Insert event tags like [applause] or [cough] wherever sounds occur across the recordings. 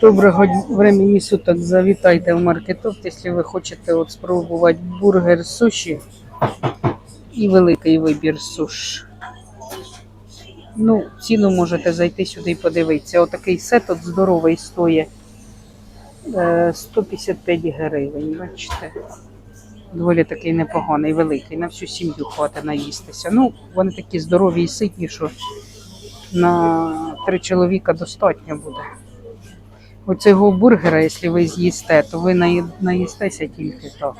Доброго времени суток. Завітайте в маркетоп, якщо ви хочете от спробувати бургер суші і великий вибір суш. Ну, ціну можете зайти сюди і подивитися. Отакий сет от здоровий стоїть е, 155 гривень. Бачите? Доволі такий непоганий, великий. На всю сім'ю хватить наїстися. Ну, вони такі здорові і ситні, що на три чоловіка достатньо буде. Оцього бургера, якщо ви з'їсте, то ви наї- наїстеся тільки так.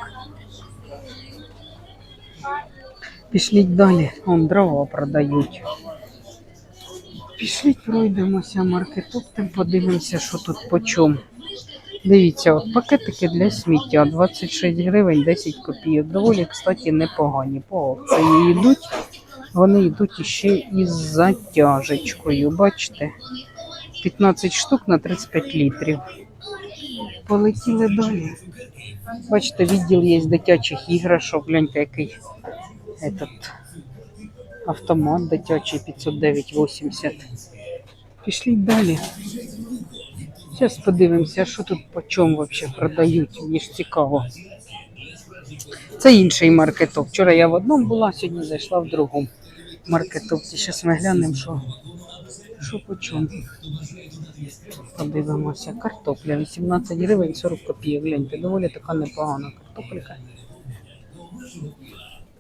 Пішліть далі, вон дрова продають. Пішліть, пройдемося маркетоптем, подивимося, що тут по чому. Дивіться, от пакетики для сміття 26 гривень 10 копійок. Доволі, кстати, непогані. По акції йдуть. Вони йдуть іще із затяжечкою. Бачите? 15 штук на 35 літрів. Полетіли далі. Бачите, відділ є з дитячих іграшок. Гляньте, який этот автомат дитячий 509,80. Пішліть далі. Зараз подивимося, що тут по чому взагалі продають. Мені ж цікаво. Це інший маркеток. Вчора я в одному була, сьогодні зайшла в другому маркетовці. Зараз ми глянемо, що, що по. Подивимося. Картопля 18 гривень 40 копійок. Гляньте, доволі така непогана картопелька.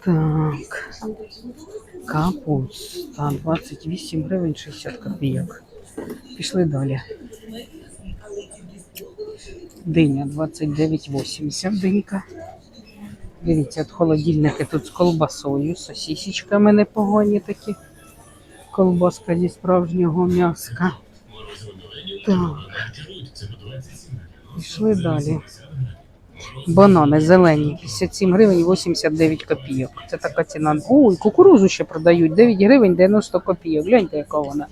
Так. Капуста 28 гривень 60 копійок. Пішли далі. Диня 29,80 динька. Дивіться, от холодильники тут з колбасою, сосісечками непогані такі. Колбаска зі справжнього м'яска. Так. Пішли далі. Банани зелені, 57 гривень 89 копійок. Це така ціна. Ой, кукурузу ще продають. 9 гривень 90 копійок. Гляньте, яка вона.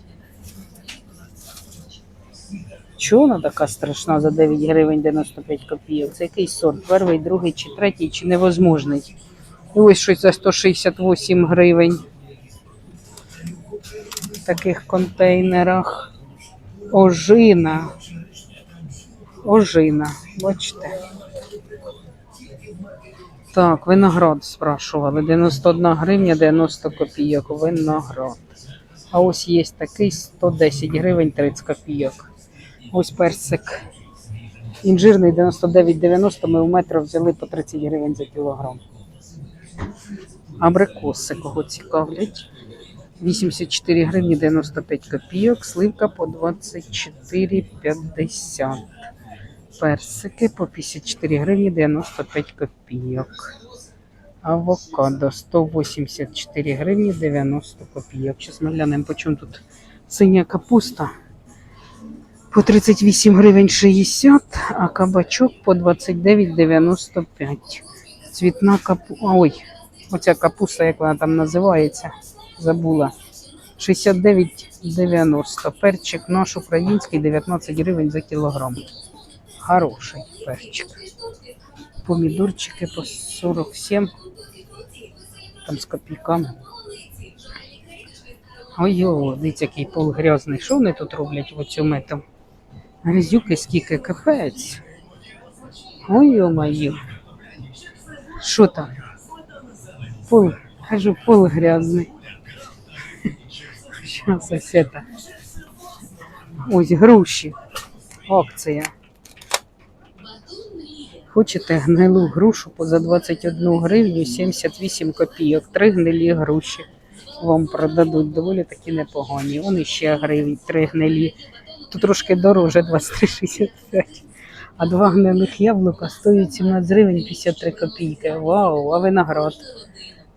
Чого вона така страшна за 9 гривень 95 копійок? Це якийсь сорт? Перший, другий чи третій, чи невозможний? І ось щось за 168 гривень. В таких контейнерах. Ожина. Ожина. Бачите? Так, виноград спрашували. 91 гривня 90 копійок. Виноград. А ось є такий 110 гривень 30 копійок. Ось персик. Інжирний 99,90 ми в метро взяли по 30 гривень за кілограм. Абрикоси, кого цікавлять. 84 гривні 95 копійок, сливка по 24,50. Персики по 54 гривні 95 копійок. Авокадо 184 гривні 90 копійок. Зараз ми глянемо, по чому тут синя капуста. По 38 гривень 60, а кабачок по 29,95. Цвітна капуста. Ой, оця капуста, як вона там називається, забула. 69,90. Перчик наш український 19 гривень за кілограм. Хороший перчик. Помідорчики по 47. Там з копійками. Ой-ой, дивіться, який пол грязний. Що вони тут роблять в цьому мету? Грязюки скільки капець. Ой-ой-моє. Що там? Пол, кажу, пол грязний. Сейчас ось это. Ось груші. Акція. Хочете гнилу грушу поза 21 гривню 78 копійок. Три гнилі груші вам продадуть. Доволі такі непогані. Вони ще гривень, три гнилі. Тут трошки дороже 23,65. А два гнилих яблука стоять 17 гривень 53 копійки. Вау, а виноград.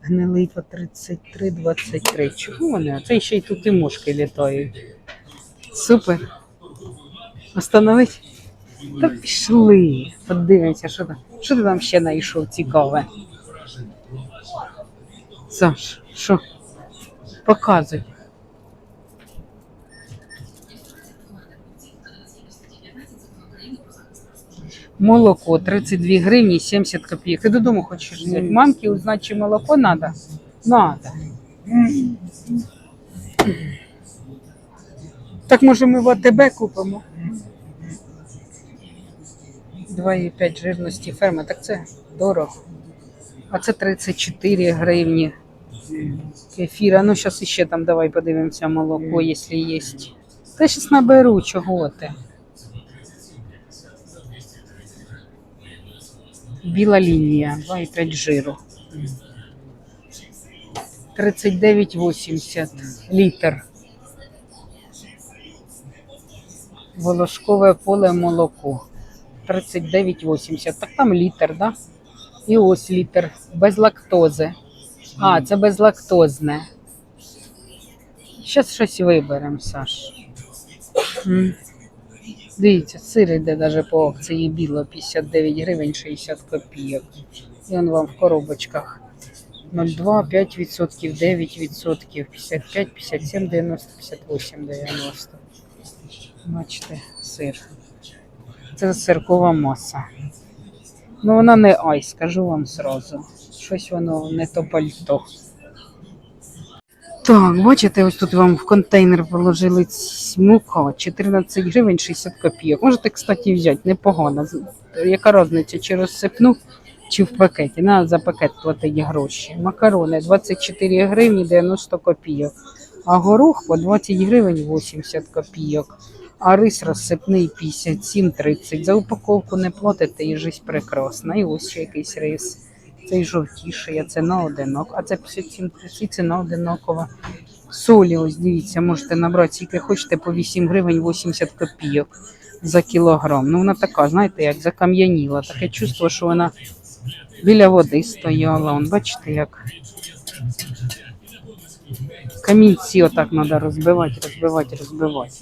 Гнилий по 33,23. Чого вони? Це ще й тут і мошки літають. Супер. Остановить? Та пішли. Подивимося, що там. Що ти там ще знайшов цікаве? Саш, що? Показуй. Молоко 32 гривні 70 копійок. Ти додому хочеш взяти? Мамки узнати, чи молоко надо? Надо. Так може ми в АТБ купимо? 2,5 жирності ферма. Так це дорого. А це 34 гривні. Кефір. А ну зараз ще там давай подивимося молоко, якщо є. Та зараз наберу, чого ти. Біла лінія, 2,5 жиру. 39,80 літр. Волошкове поле молоко. 39,80. Так там літр, да? І ось літр. Без лактози. А, це безлактозне. Зараз щось виберемо, Саш. Дивіться, сир йде навіть по акції біло 59 гривень 60 копійок. І он вам в коробочках. 0,2, 5%, 9%, 55, 57, 90, 58, 90. Бачите, сир. Це сиркова маса. Ну вона не ай, скажу вам сразу. Щось воно не то пальто. Так, бачите, ось тут вам в контейнер положили ць- мука 14 гривень 60 копійок. Можете, кстати, взяти, непогано. Яка різниця, чи розсипну, чи в пакеті. Надо за пакет платити гроші. Макарони 24 гривні 90 копійок. А горох по 20 гривень 80 копійок. А рис розсипний 57,30. За упаковку не платите і життя прекрасна. І ось ще якийсь рис. Цей жовтіший, а це на одинок. А це 57,30, це на одинокова. Солі, ось дивіться, можете набрати, скільки хочете, по 8 гривень 80 копійок за кілограм. Ну вона така, знаєте, як закам'яніла. Таке чувство, що вона біля води стояла. Он, бачите, як камінці отак треба розбивати, розбивати, розбивати.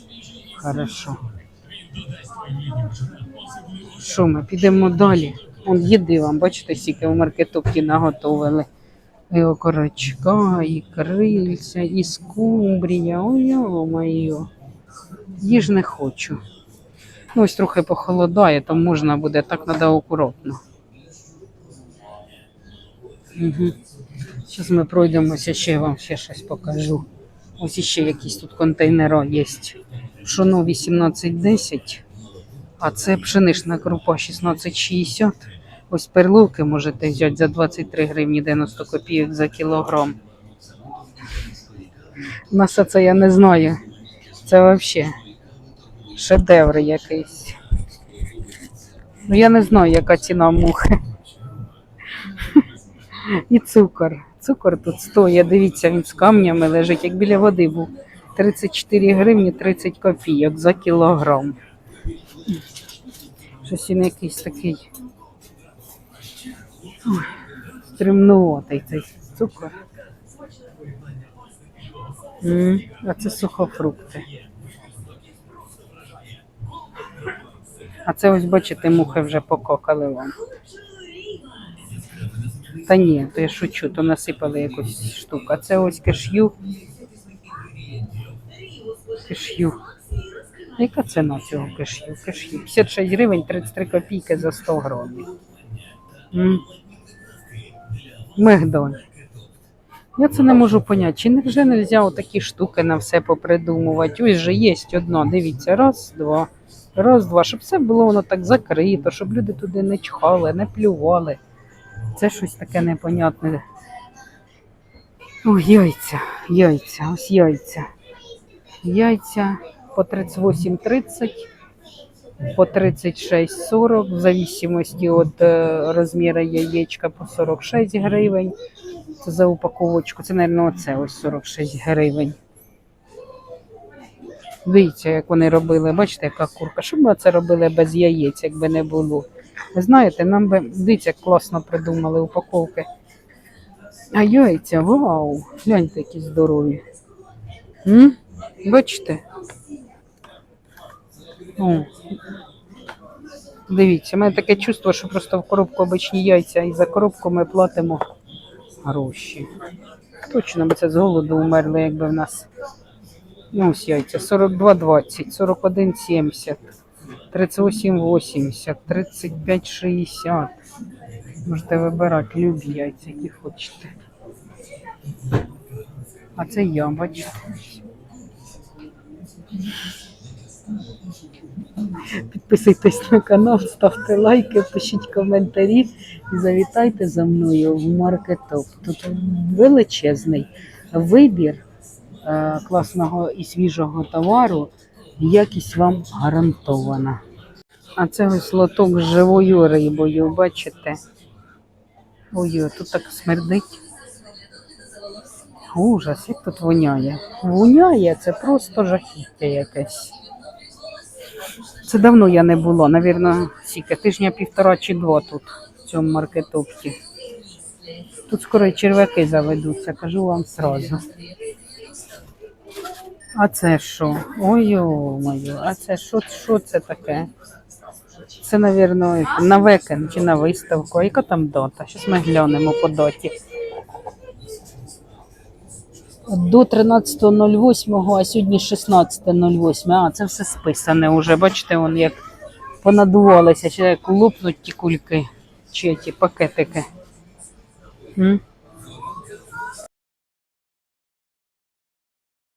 Хорошо. Що ми підемо далі? Он їди вам, бачите, скільки в маркетопці наготовили. І окорочка, і крильця, і скумбрія. Ой, моє. Їж не хочу. Ну, ось трохи похолодає, то можна буде, так треба акуратно. Угу. Зараз ми пройдемося, ще вам ще щось покажу. Ось іще якісь тут контейнери є. Пшоно 1810, а це пшенична крупа 1660. Ось перловки можете взяти за 23 гривні 90 копійок за кілограм. У нас це я не знаю. Це взагалі шедевр якийсь. Ну я не знаю, яка ціна мухи. І цукор. Цукор тут стоїть. Дивіться, він з камнями лежить, як біля води був. 34 гривні 30 копійок за кілограм. Щось він якийсь такий. Ой, стримнуватий цей цукор. М, А це сухофрукти. А це ось бачите, мухи вже пококали вам. Та ні, то я шучу, то насипали якусь штуку. А це ось киш'ю. Киш'ю. Яка ціна цього киш'ю? Киш'ю. 56 гривень 33 копійки за 100 грамів. Мигдаль. Я це не можу поняти. Чи не вже не можна такі штуки на все попридумувати? Ось же є одно. Дивіться, раз, два, раз, два, щоб все було воно так закрито, щоб люди туди не чхали, не плювали. Це щось таке непонятне. Ой, яйця, яйця, ось яйця. Яйця по 38,30, по 36,40, в зависимості від е, розміру яєчка по 46 гривень. Це за упаковочку. Це, мабуть, оце ось 46 гривень. Дивіться, як вони робили. Бачите, яка курка. Що б ми це робили без яєць, якби не було? Ви знаєте, нам би дивіться, як класно придумали упаковки. А яйця, вау! Гляньте, які здорові. М? Бачите? О. Дивіться, у мене таке чувство, що просто в коробку обичні яйця, і за коробку ми платимо гроші. Точно би це з голоду умерли, якби в нас. Ну, ось яйця 42,20, 41,70, 38,80, 35,60. Можете вибирати любі яйця, які хочете. А це я, бачите. [laughs] Підписуйтесь на канал, ставте лайки, пишіть коментарі і завітайте за мною в маркетоп. Тут величезний вибір е, класного і свіжого товару. Якість вам гарантована. А це ось лоток з живою рибою, бачите? Ой, тут так смердить. Ужас, як тут воняє. Воняє, це просто жахіття якесь. Це давно я не було, навірно, скільки, тижня півтора чи два тут, в цьому маркетопті. Тут скоро й черв'яки заведуться, кажу вам сразу. А це що? Ой, моє, а це що, що це таке? Це, навірно, на векен чи на виставку. Яка там дота? Щось ми глянемо по доті. До 13.08, а сьогодні 16.08. А, це все списане вже. Бачите, вон як понадувалися, ще як лопнуть ті кульки, чи ті пакетики. М?